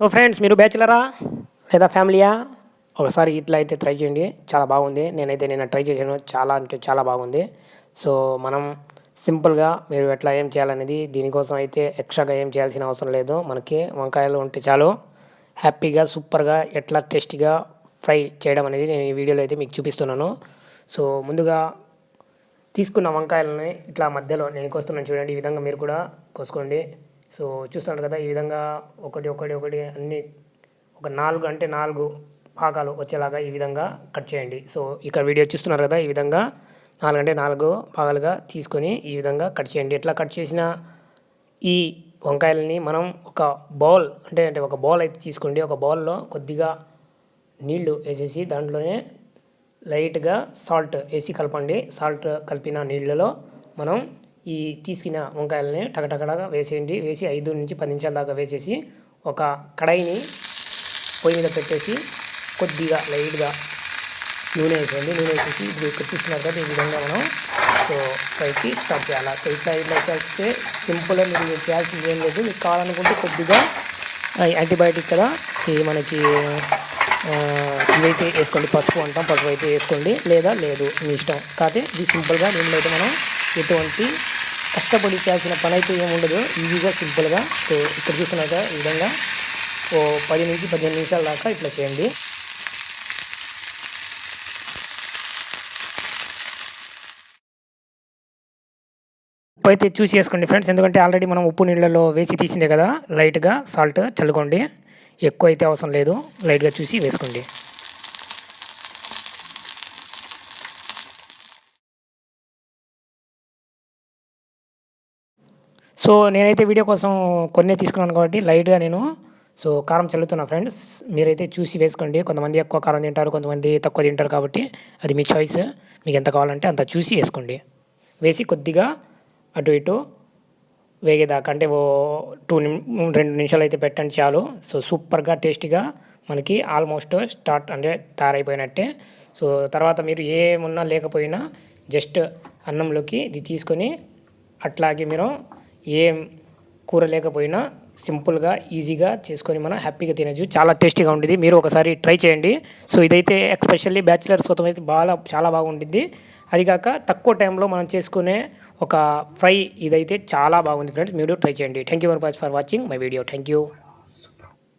So friends మీరు బ్యాచిలరా? లేదా ఫ్యామిలీయా? ఒకసారి ఇట్లా అయితే ట్రై చేయండి. చాలా బాగుంది. నేనైతే నేను ట్రై చేశాను. చాలా అంటే చాలా బాగుంది. సో మనం సింపుల్గా మీరు ఎట్లా ఏం చేయాలనేది దీనికోసం అయితే ఎక్స్ట్రాగా ఏం చేయాల్సిన అవసరం లేదు. మనకి వంకాయలు ఉంటే చాలు. హ్యాపీగా సూపర్గా ఎట్లా టేస్టీగా ఫ్రై చేయడం అనేది నేను ఈ వీడియోలో అయితే మీకు చూపిస్తున్నాను. సో ముందుగా తీసుకున్న వంకాయలని ఇట్లా మధ్యలో నేను కోస్తున్నాను చూడండి. ఈ విధంగా మీరు కూడా కోసుకోండి. సో చూస్తున్నారు కదా ఈ విధంగా ఒకటి ఒకటి ఒకటి అన్ని ఒక నాలుగు అంటే నాలుగు భాగాలు వచ్చేలాగా ఈ విధంగా కట్ చేయండి. సో ఇక్కడ వీడియో చూస్తున్నారు కదా ఈ విధంగా నాలుగు అంటే నాలుగు భాగాలుగా తీసుకొని ఈ విధంగా కట్ చేయండి. ఎట్లా కట్ చేసిన ఈ వంకాయలని మనం ఒక బౌల్ అంటే అంటే ఒక బౌల్ అయితే తీసుకోండి. ఒక బౌల్లో కొద్దిగా నీళ్ళు వేసేసి దాంట్లోనే లైట్గా సాల్ట్ వేసి కలపండి. సాల్ట్ కలిపిన నీళ్ళలో మనం ఈ తీసుకున్న వంకాయలని టగటగడగా వేసేయండి. వేసి ఐదు నుంచి పది నిమిషాల దాకా వేసేసి ఒక కడాయిని పొయ్యి మీద పెట్టేసి కొద్దిగా లైట్గా నూనె వేసేయండి. నూనె వేసేసి ఇప్పుడు ఇక్కడ చూస్తున్నారు కదా ఈ విధంగా మనం సో పైకి స్టార్ట్ చేయాలి. సో ఇట్లా ఇట్లా చేస్తే సింపుల్గా మీరు చేయాల్సింది ఏం లేదు. మీకు కావాలనుకుంటే కొద్దిగా యాంటీబయాటిక్ కదా. ఈ మనకి ఇవైతే వేసుకోండి. పసుపు అంటాం. పసుపు అయితే వేసుకోండి. లేదా లేదు మీ ఇష్టం. కాకపోతే ఇది సింపుల్గా దీనిలో అయితే మనం ఎటువంటి కష్టపడి చేయాల్సిన పని అయితే ఏముండదు ఈజీగా సింపుల్గా. సో ఇక్కడ చూస్తున్నాక ఈ విధంగా. ఓ పది నుంచి పదిహేను నిమిషాల దాకా ఇట్లా చేయండి. ఉప్పు అయితే చూసి వేసుకోండి ఫ్రెండ్స్. ఎందుకంటే ఆల్రెడీ మనం ఉప్పు నీళ్ళలో వేసి తీసిందే కదా లైట్గా సాల్ట్ చల్లుకోండి. ఎక్కువ అయితే అవసరం లేదు. లైట్గా చూసి వేసుకోండి. సో నేనైతే వీడియో కోసం కొన్ని తీసుకున్నాను కాబట్టి లైట్గా నేను. సో కారం చల్లుతున్నా ఫ్రెండ్స్. మీరైతే చూసి వేసుకోండి. కొంతమంది ఎక్కువ కారం తింటారు కొంతమంది తక్కువ తింటారు కాబట్టి అది మీ చాయిస్. మీకు ఎంత కావాలంటే అంత చూసి వేసుకోండి. వేసి కొద్దిగా అటు ఇటు వేగేదాకా అంటే ఓ టూ రెండు నిమిషాలు అయితే పెట్టండి చాలు. సో సూపర్గా టేస్టీగా మనకి ఆల్మోస్ట్ స్టార్ట్ అంటే తయారైపోయినట్టే. సో తర్వాత మీరు ఏమున్నా లేకపోయినా జస్ట్ అన్నంలోకి ఇది తీసుకొని అట్లాగే మీరు ఏం కూర లేకపోయినా సింపుల్గా ఈజీగా చేసుకొని మనం హ్యాపీగా తినచ్చు. చాలా టేస్టీగా ఉండేది మీరు ఒకసారి ట్రై చేయండి. సో ఇదైతే ఎక్స్పెషల్లీ బ్యాచిలర్స్ కోసం అయితే బాగా చాలా బాగుంటుంది అది కాక తక్కువ టైంలో మనం చేసుకునే ఒక ఫ్రై ఇదైతే చాలా బాగుంది ఫ్రెండ్స్. మీరు ట్రై చేయండి. Thank you very much for watching my video thank you